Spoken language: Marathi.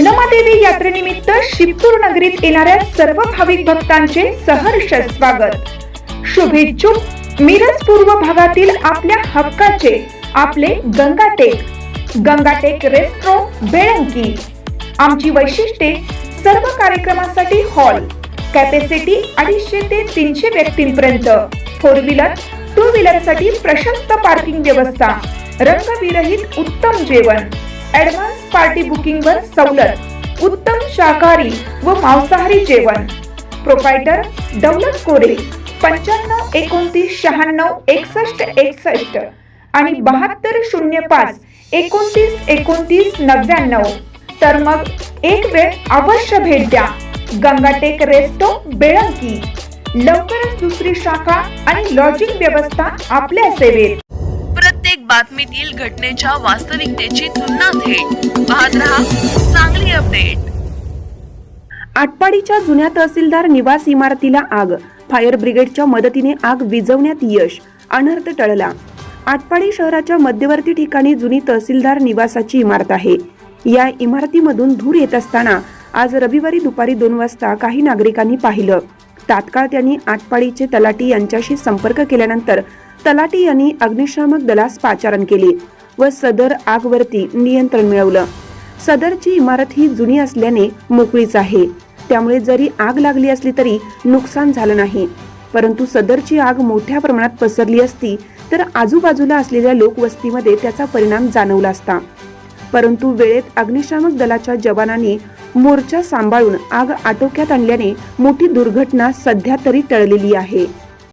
यल्लमादेवी यात्रेनिमित्त शिवपूर नगरीत येणाऱ्या सर्व भाविक भक्तांचे सहर्ष स्वागत. शुभेच्छुक मिरज पूर्व भागातील आपल्या हक्काचे आपले गंगाटेक. गंगाटेक रेस्ट्रो बेळंकी. आमची वैशिष्ट्ये सर्व कार्यक्रमासाठी हॉल. कॅपॅसिटी अडीचशे ते तीनशे व्यक्तींपर्यंत. फोर व्हीलर टू व्हीलरसाठी प्रशस्त पार्किंग व्यवस्था. रंगविरहित उत्तम जेवण. ऍडव्हान्स पार्टी बुकिंग वर सवलत उत्तम शाकाहारी व मांसाहारी जेवण. प्रोपायटर दौलत कोरे पंच्याण्णव एकोणतीस शहाण्णव एकसष्ट एकसष्ट आणि बहात्तर शून्य पाच एकोणतीस एकोणतीस नव्याण्णव. तर मग एक वेळ अवश्य भेट द्या. गंगाटेक रेस्टो बेळंकी. लवकरच दुसरी शाखा आणि लॉजिंग व्यवस्था आपल्या सेवेत. बातमीतील घटनेच्या वास्तविकतेची तुलना थेट. पाहत रहा चांगली अपडेट. आटपाडीच्या जुन्या तहसीलदार निवास इमारतीला आग. फायर ब्रिगेडच्या मदतीने आग विझवण्यात यश. अनर्थ टळला. आटपाडी शहराच्या मध्यवर्ती ठिकाणी जुनी तहसीलदार निवासाची इमारत आहे. या इमारतीमधून धूर येत असताना आज रविवारी दुपारी दोन वाजता काही नागरिकांनी पाहिलं. तात्काळ त्यांनी आटपाडीचे तलाटी यांच्याशी संपर्क केल्यानंतर तलाटी यांनी अग्निशामक दलास पाचारण केले व सदर आगवरती नियंत्रण मिळवलं. सदरची इमारत ही जुनी असल्याने मोकळीच आहे. त्यामुळे जरी आग लागली असली तरी नुकसान झालं नाही. परंतु सदरची आग मोठ्या प्रमाणात पसरली असती तर आजूबाजूला असलेल्या लोकवस्तीमध्ये त्याचा परिणाम जाणवला असता. परंतु वेळेत अग्निशामक दलाच्या जवानांनी मोर्चा सांभाळून आग आटोक्यात आणल्याने मोठी दुर्घटना सध्या तरी टळलेली आहे.